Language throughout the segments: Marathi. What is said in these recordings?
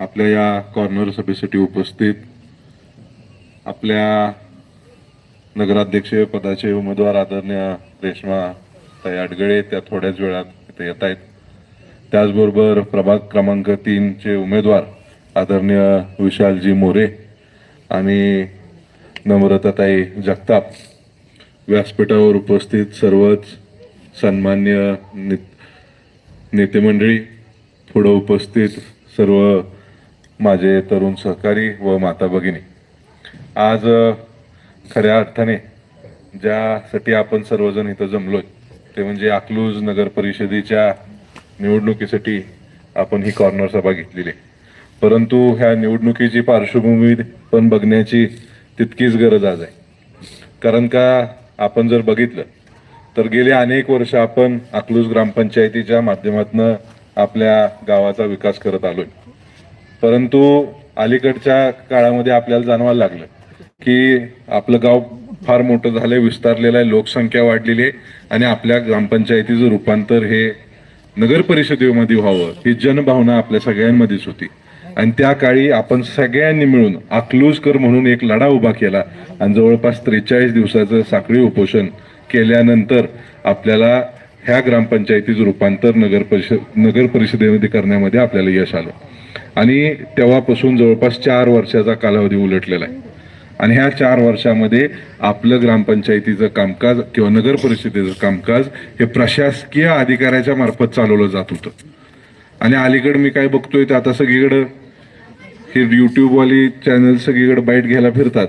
आपल्या या कॉर्नर सभेसाठी उपस्थित आपल्या नगराध्यक्ष पदाचे उमेदवार आदरणीय रेश्मा ताई अडगळे त्या थोड्याच वेळात इथे येत आहेत. त्याचबरोबर प्रभाग क्रमांक तीनचे उमेदवार आदरणीय विशालजी मोरे आणि नम्रताताई जगताप व्यासपीठावर उपस्थित सर्वच सन्मान्य ने नेतेमंडळी पुढं उपस्थित सर्व माझे तरुण सहकारी व माता भगिनी. आज खऱ्या अर्थाने ज्यासाठी आपण सर्वजण इथं जमलो ते म्हणजे अकलूज नगर परिषदेच्या निवडणुकीसाठी आपण ही कॉर्नर सभा घेतलेली आहे. परंतु ह्या निवडणुकीची पार्श्वभूमी पण बघण्याची तितकीच गरज आज आहे. कारण का आपण जर बघितलं तर गेली अनेक वर्ष आपण अकलूज ग्रामपंचायतीच्या माध्यमातून आपल्या गावाचा विकास करत आलोय. परंतु अलीकडच्या काळामध्ये आपल्याला जाणवायला लागलं की आपलं गाव फार मोठं झालंय विस्तारलेलं आहे लोकसंख्या वाढलेली आहे आणि आपल्या ग्रामपंचायतीचं रूपांतर हे नगर परिषदेमध्ये व्हावं ही जनभावना आपल्या सगळ्यांमध्येच होती. आणि त्या काळी आपण सगळ्यांनी मिळून अकलूजकर म्हणून एक लढा उभा केला. आणि जवळपास त्रेचाळीस दिवसाचं साखळी उपोषण केल्यानंतर आपल्याला ह्या ग्रामपंचायतीचं रूपांतर नगर परिषद नगर परिषदेमध्ये करण्यामध्ये आपल्याला यश आलं. आणि तेव्हापासून जवळपास चार वर्षाचा कालावधी उलटलेला आहे. आणि ह्या चार वर्षामध्ये आपलं ग्रामपंचायतीचं कामकाज किंवा नगर परिषदेचं कामकाज हे प्रशासकीय अधिकाऱ्याच्या मार्फत चालवलं जात होतं. आणि अलीकडे मी काय बघतोय ते आता सगळीकडं हे युट्यूबवाली चॅनल सगळीकडे बाईट घ्यायला फिरतात.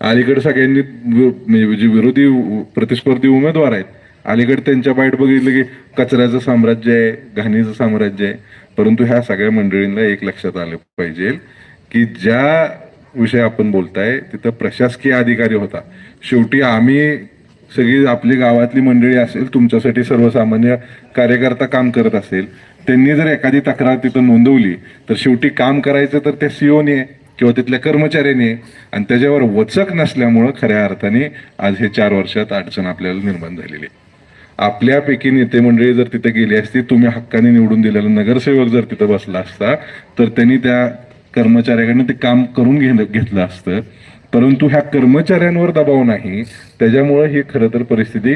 अलीकडे सगळ्यांनी म्हणजे जे विरोधी प्रतिस्पर्धी उमेदवार आहेत अलीकडे त्यांच्या बाईट बघितलं की कचऱ्याचं साम्राज्य आहे घाणीचं साम्राज्य आहे. परंतु ह्या सगळ्या मंडळींना एक लक्षात आलं पाहिजे की ज्या विषय आपण बोलताय तिथं प्रशासकीय अधिकारी होता. शेवटी आम्ही सगळी आपली गावातली मंडळी असेल तुमच्यासाठी सर्वसामान्य कार्यकर्ता काम करत असेल त्यांनी जर एखादी तक्रार तिथं नोंदवली तर शेवटी काम करायचं तर त्या सीओने किंवा तिथल्या कर्मचाऱ्याने आणि त्याच्यावर वचक नसल्यामुळं खऱ्या अर्थाने आज हे चार वर्षात अडचण आपल्याला निर्माण झालेली आहे. आपल्यापैकी नेते मंडळी जर तिथे गेली असती तुम्ही हक्काने निवडून दिलेला नगरसेवक जर तिथं बसला असता तर त्यांनी त्या कर्मचाऱ्याकडनं ते काम करून घेणं घेतलं असतं. परंतु ह्या कर्मचाऱ्यांवर दबाव नाही. त्याच्यामुळे ही खरं तर परिस्थिती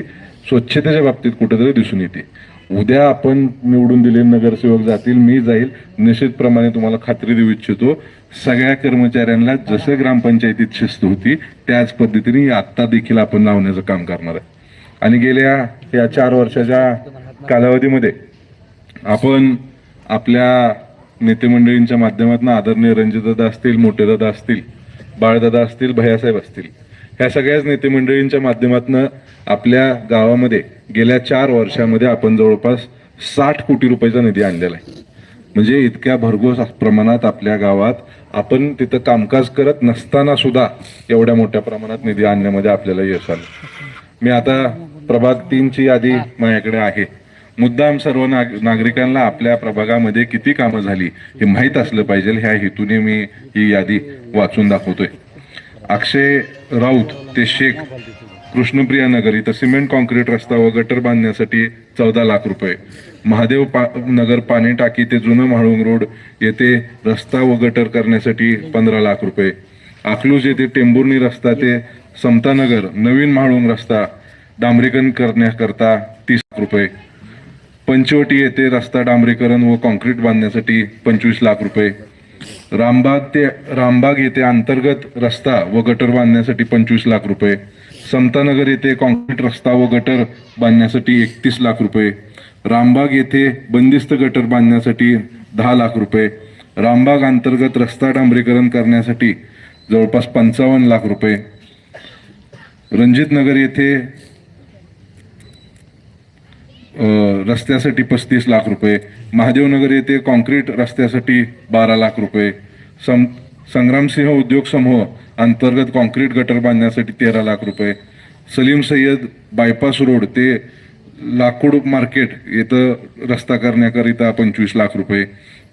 स्वच्छतेच्या बाबतीत कुठेतरी दिसून येते. उद्या आपण निवडून दिले नगरसेवक जातील मी जाईल. निश्चितप्रमाणे तुम्हाला खात्री देऊ इच्छितो सगळ्या कर्मचाऱ्यांना जसं ग्रामपंचायतीत शिस्त होती त्याच पद्धतीने आत्ता देखील आपण लावण्याचं काम करणार आहे. आणि गेल्या या चार वर्षाच्या कालावधीमध्ये आपण आपल्या नेतेमंडळींच्या माध्यमातून आदरणीय रणजितदादा असतील मोठेदादा असतील बाळदादा असतील भैयासाहेब असतील ह्या सगळ्याच नेतेमंडळींच्या माध्यमातून आपल्या गावामध्ये गेल्या चार वर्षामध्ये आपण जवळपास साठ कोटी रुपयाचा निधी आणलेला आहे. म्हणजे इतक्या भरघोस प्रमाणात आपल्या गावात आपण तिथं कामकाज करत नसताना सुद्धा एवढ्या मोठ्या प्रमाणात निधी आणण्यामध्ये आपल्याला यश आलं. मी आता प्रभाग तीनची यादी माझ्याकडे आहे. मुद्दाम सर्व नाग नागरिकांना आपल्या प्रभागामध्ये किती कामं झाली हे माहीत असलं पाहिजे. ह्या हेतूने मी ही यादी वाचून दाखवतोय. अक्षय राऊत ते शेख कृष्णप्रिया नगर इथं सिमेंट कॉन्क्रीट रस्ता व गटर बांधण्यासाठी चौदा लाख रुपये. महादेव पा नगर पाणी टाकी ते जुनं म्हाळुंग रोड येथे रस्ता व गटर करण्यासाठी पंधरा लाख रुपये. अकलूज येथे टेंभुर्णी रस्ता ते समतानगर नवीन म्हाळुंग रस्ता डांबरीकरण करण्याकरता तीस लाख रुपये. पंचवटी येथे रस्ता डांबरीकरण व कॉन्क्रीट बांधण्यासाठी पंचवीस लाख रुपये. रामबाग ते रामबाग येथे अंतर्गत रस्ता व गटर बांधण्यासाठी पंचवीस लाख रुपये. समतानगर येथे कॉन्क्रीट रस्ता व गटर बांधण्यासाठी एकतीस लाख रुपये. रामबाग येथे बंदिस्त गटर बांधण्यासाठी दहा लाख रुपये. रामबाग अंतर्गत रस्ता डांबरीकरण करण्यासाठी जवळपास पंचावन्न लाख रुपये. रणजित नगर येथे रस्त्यासाठी पस्तीस लाख रुपये. महादेवनगर येथे कॉन्क्रीट रस्त्यासाठी बारा लाख रुपये. सं संग्रामसिंह उद्योग समूह अंतर्गत कॉन्क्रीट गटर बांधण्यासाठी तेरा लाख रुपये. सलीम सय्यद बायपास रोड ते लाकूड मार्केट येथं रस्ता करण्याकरिता पंचवीस लाख रुपये.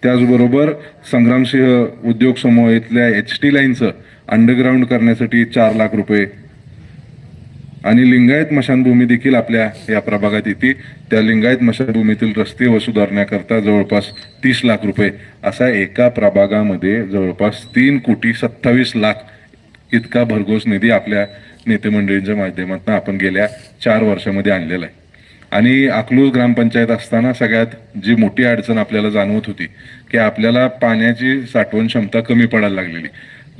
त्याचबरोबर संग्रामसिंह उद्योग समूह इथल्या एच टी लाईनचं अंडरग्राऊंड करण्यासाठी चार लाख रुपये. आणि लिंगायत मशानभूमी देखील आपल्या या प्रभागात येते. त्या लिंगायत मशानभूमीतील रस्ते व सुधारण्याकरता जवळपास तीस लाख रुपये. असा एका प्रभागामध्ये जवळपास तीन कोटी सत्तावीस लाख इतका भरघोस निधी आपल्या नेतेमंडळींच्या माध्यमातून आपण गेल्या चार वर्षामध्ये आणलेला आहे. आणि अकलूज ग्रामपंचायत असताना सगळ्यात जी मोठी अडचण आपल्याला जाणवत होती की आपल्याला पाण्याची साठवण क्षमता कमी पडायला लागलेली.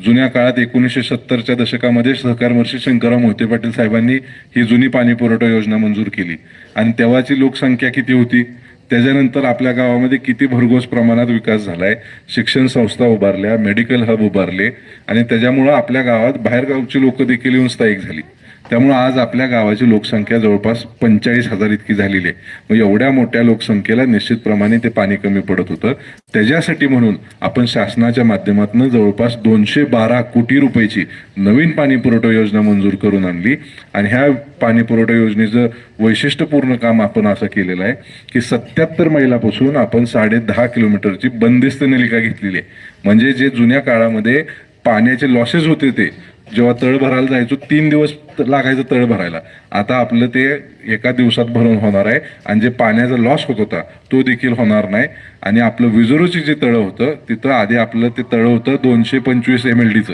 जुन्या काळात एकोणीसशे सत्तरच्या दशकामध्ये सहकारमर्षी शंकरराव मोहिते पाटील साहेबांनी ही जुनी पाणी पुरवठा योजना मंजूर केली. आणि तेव्हाची लोकसंख्या किती होती? त्याच्यानंतर आपल्या गावामध्ये किती भरघोस प्रमाणात विकास झालाय. शिक्षण संस्था उभारल्या मेडिकल हब उभारले आणि त्याच्यामुळं आपल्या गावात बाहेरगावची लोक देखील येऊन स्थायिक झाली. त्यामुळं आज आपल्या गावाची लोकसंख्या जवळपास पंचेचाळीस हजार इतकी झालेली आहे. मग एवढ्या मोठ्या लोकसंख्येला निश्चितप्रमाणे ते पाणी कमी पडत होतं. त्याच्यासाठी म्हणून आपण शासनाच्या माध्यमातून जवळपास दोनशे बारा कोटी रुपयाची नवीन पाणी पुरवठा योजना मंजूर करून आणली. आणि ह्या पाणी पुरवठा योजनेचं वैशिष्ट्यपूर्ण काम आपण असं केलेलं आहे की सत्याहत्तर मैलापासून आपण साडे दहा किलोमीटरची बंदिस्त नलिका घेतलेली आहे. म्हणजे जे जुन्या काळामध्ये पाण्याचे लॉसेस होते ते जेव्हा तळ भरायला जायचो तीन दिवस लागायचं तळ भरायला. आता आपलं ते एका दिवसात भरून होणार आहे आणि जे पाण्याचा लॉस होत होता तो देखील होणार नाही. आणि आपलं विजोरोची जे तळं होतं तिथं आधी आपलं ते तळं होतं दोनशे पंचवीस एम एल डीचं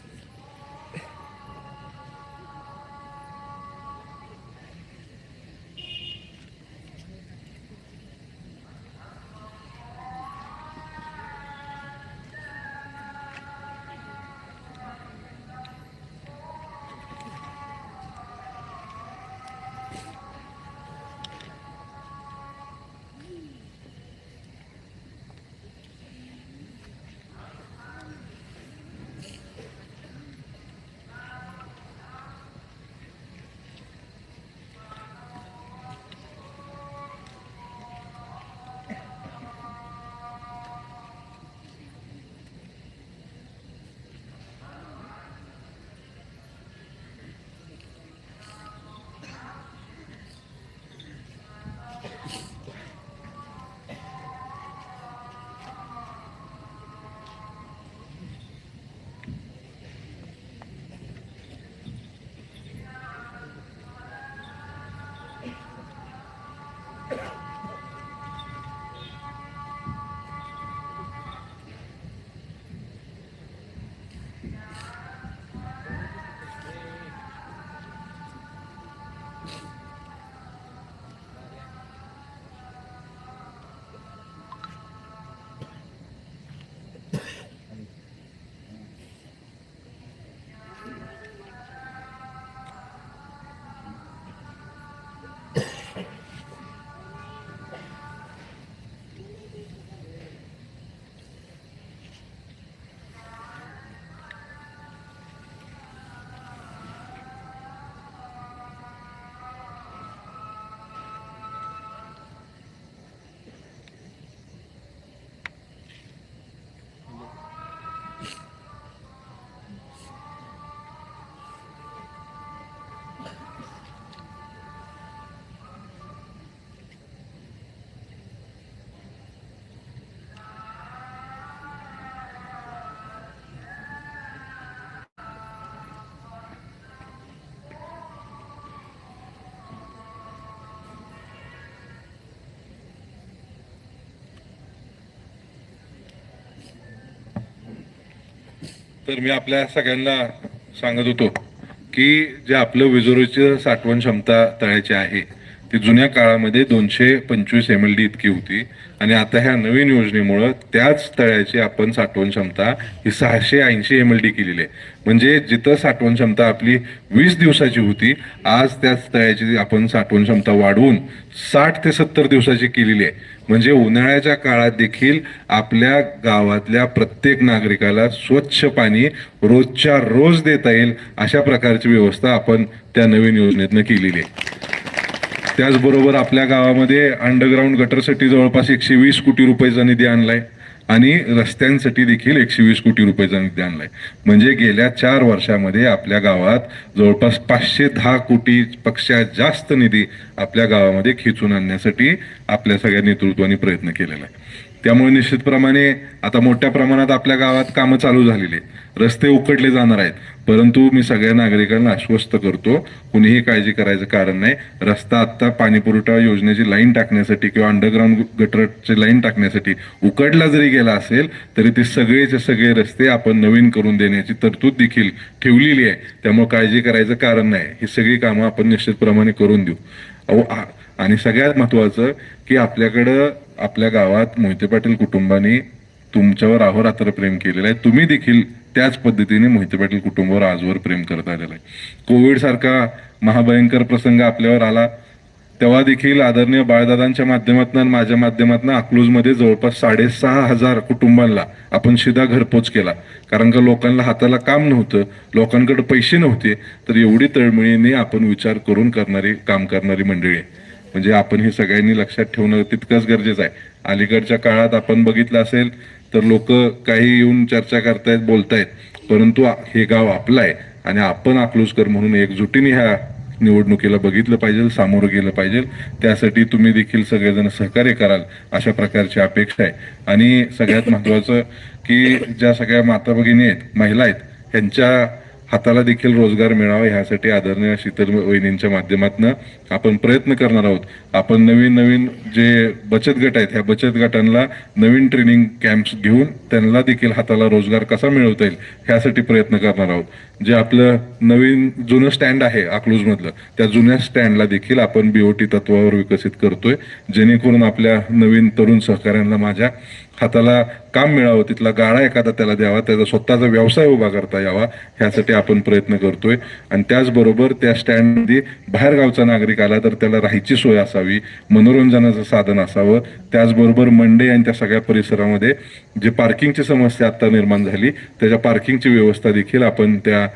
तर मी आपल्या सगळ्यांना सांगत होतो की जे आपलं विजोरीची साठवण क्षमता तळ्याची आहे ती जुन्या काळामध्ये दोनशे पंचवीस एम एल डी इतकी होती. आणि आता ह्या नवीन योजनेमुळं त्याच तळ्याची आपण साठवण क्षमता ही सहाशे ऐंशी एम एल डी केलेली आहे. म्हणजे जिथं साठवण क्षमता आपली वीस दिवसाची होती आज त्याच तळ्याची आपण साठवण क्षमता वाढवून साठ ते सत्तर दिवसाची केलेली आहे. म्हणजे उन्हाळ्याच्या काळात देखील आपल्या गावातल्या प्रत्येक नागरिकाला स्वच्छ पाणी रोजच्या रोज देता येईल अशा प्रकारची व्यवस्था आपण त्या नवीन योजनेतनं केलेली आहे. त्याचबरोबर आपल्या गावामध्ये अंडरग्राऊंड गटरसाठी जवळपास एकशे वीस कोटी रुपयाचा निधी आणलाय. आणि रस्त्यांसाठी देखील एकशे वीस कोटी रुपयाचा निधी आणलाय. म्हणजे गेल्या चार वर्षामध्ये आपल्या गावात जवळपास पाचशे दहा कोटी पेक्षा जास्त निधी आपल्या गावामध्ये खेचून आणण्यासाठी आपल्या सगळ्या नेतृत्वाने प्रयत्न केलेला आहे. त्यामुळे निश्चितप्रमाणे आता मोठ्या प्रमाणात आपल्या गावात कामं चालू झालेली आहेत. रस्ते उकडले जाणार आहेत. परंतु मी सगळ्या नागरिकांना आश्वस्त करतो कुणीही काळजी करायचं कारण नाही. रस्ता आत्ता पाणीपुरवठा योजनेची लाईन टाकण्यासाठी किंवा अंडरग्राऊंड गटरची लाईन टाकण्यासाठी उकडला जरी गेला असेल तरी ते सगळेचे सगळे रस्ते आपण नवीन करून देण्याची तरतूद देखील ठेवलेली आहे. त्यामुळे काळजी करायचं कारण नाही. ही सगळी कामं आपण निश्चितप्रमाणे करून देऊ. अहो आणि सगळ्यात महत्वाचं की आपल्याकडं आपल्या गावात मोहिते पाटील कुटुंबाने तुमच्यावर अहोरात्र प्रेम केलेलं आहे. तुम्ही देखील त्याच पद्धतीने मोहिते पाटील कुटुंबावर आजवर प्रेम करत आलेलं आहे. कोविड सारखा महाभयंकर प्रसंग आपल्यावर आला तेव्हा देखील आदरणीय बाळदादांच्या माध्यमातून आणि माझ्या माध्यमातून अकलूजमध्ये जवळपास साडेसहा हजार कुटुंबांना आपण शिधा घरपोच केला. कारण का लोकांना हाताला काम नव्हतं लोकांकडे पैसे नव्हते तर एवढी तळमळीने आपण विचार करून करणारी काम करणारी मंडळी आहे. म्हणजे आपण हे सगळ्यांनी लक्षात ठेवणं तितकंच गरजेचं आहे. अलीकडच्या काळात आपण बघितलं असेल तर लोक काही येऊन चर्चा करतायत बोलतायत परंतु हे गाव आपलं आहे आणि आपण अकलूजकर म्हणून एकजुटीने ह्या निवडणुकीला बघितलं पाहिजे सामोरं गेलं पाहिजे. त्यासाठी तुम्ही देखील सगळेजण सहकार्य कराल अशा प्रकारची अपेक्षा आहे. आणि सगळ्यात महत्वाचं की ज्या सगळ्या माता भगिनी आहेत महिला आहेत ह्यांच्या हाताला देखील रोजगार मिळावा ह्यासाठी आदरणीय शीतल वहिनींच्या माध्यमातून आपण प्रयत्न करणार आहोत. आपण नवीन नवीन जे बचत गट आहेत ह्या बचत गटांना नवीन ट्रेनिंग कॅम्प्स घेऊन त्यांना देखील हाताला रोजगार कसा मिळवता येईल ह्यासाठी प्रयत्न करणार आहोत. जे आपलं नवीन जुनं स्टँड आहे अकलूजमधलं त्या जुन्या स्टँडला देखील आपण बीओटी तत्वावर विकसित करतोय. जेणेकरून आपल्या नवीन तरुण सहकाऱ्यांना माझ्या हाताला काम मिळावं तिथला गाळा एखादा त्याला द्यावा त्याचा स्वतःचा व्यवसाय उभा करता यावा ह्यासाठी आपण प्रयत्न करतोय. आणि त्याचबरोबर त्या स्टँडमध्ये बाहेरगावचा नागरिक आला तर त्याला राहायची सोय असावी मनोरंजनाचं साधन असावं. त्याचबरोबर मंडई आणि त्या सगळ्या परिसरामध्ये जे पार्किंगची समस्या आता निर्माण झाली त्याच्या पार्किंगची व्यवस्था देखील आपण त्या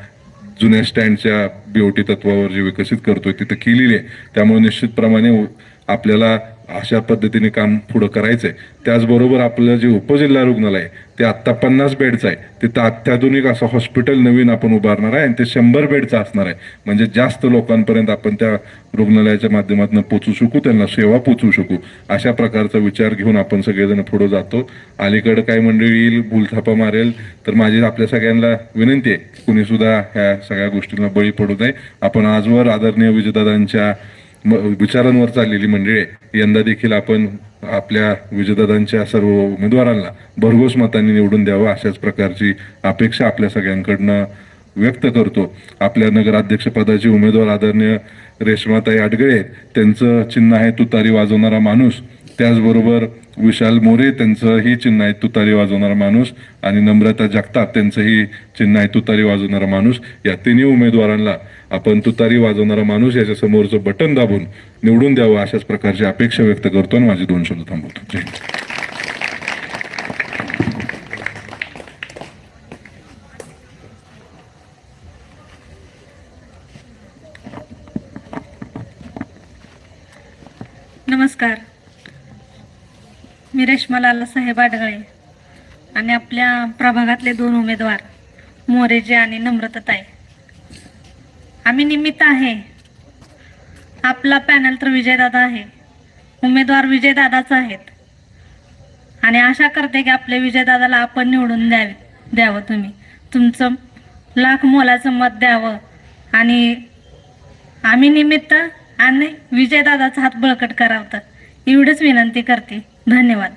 जुन्या स्टँडच्या बीओटी तत्वावर जे विकसित करतोय तिथं केलेली आहे. त्यामुळे निश्चितप्रमाणे आपल्याला अशा पद्धतीने काम पुढं करायचंय. त्याचबरोबर आपलं जे उपजिल्हा रुग्णालय आहे, ते आत्ता पन्नास बेडचं आहे. तिथं अत्याधुनिक असं हॉस्पिटल नवीन आपण उभारणार आहे आणि ते शंभर बेडचं असणार आहे. म्हणजे जास्त लोकांपर्यंत आपण त्या रुग्णालयाच्या माध्यमातून पोचू शकू त्यांना सेवा पोचू शकू. अशा प्रकारचा विचार घेऊन आपण सगळेजण पुढं जातो. अलीकडं काय मंडळी येईल भूलथापा मारेल तर माझी आपल्या सगळ्यांना विनंती आहे कुणीसुद्धा ह्या सगळ्या गोष्टींना बळी पडू नये. आपण आजवर आदरणीय विजयदादांच्या विचारांवर चाललेली मंडळी यंदा देखील आपण आपल्या विजयदादांच्या सर्व उमेदवारांना भरघोस मतांनी निवडून द्यावं अशाच प्रकारची अपेक्षा आपल्या सगळ्यांकडनं व्यक्त करतो. आपल्या नगराध्यक्षपदाचे उमेदवार आदरणीय रेश्माताई आडगळे आहेत. त्यांचं चिन्ह आहे तुतारी वाजवणारा माणूस. त्याचबरोबर विशाल मोरे त्यांचंही चिन्ह आहे तुतारी वाजवणारा माणूस. आणि नम्रता जगताप त्यांचंही चिन्ह आहे तुतारी वाजवणारा माणूस. या तिन्ही उमेदवारांना आपण तुतारी वाजवणारा माणूस याच्या समोरचं बटन दाबून निवडून द्यावं अशाच प्रकारची अपेक्षा व्यक्त करतो आणि माझे दोन शब्द थांबवतो. जय हिंद. नमस्कार. मी रेश्मा लालासाहेब आडगळे आणि आपल्या प्रभागातले दोन उमेदवार मोरेजे आणि नम्रताताई आम्ही निमित्त आहे. आपला पॅनल तर विजयदादा आहे. उमेदवार विजयदादाच आहेत. आणि आशा करते की आपल्या विजयदादाला आपण निवडून द्यावे द्यावं तुम्ही. तुमचं लाख मोलाचं मत द्यावं. आणि आम्ही निमित्त आणि विजयदादाचा हात बळकट करावतं एवढंच विनंती करते. धन्यवाद.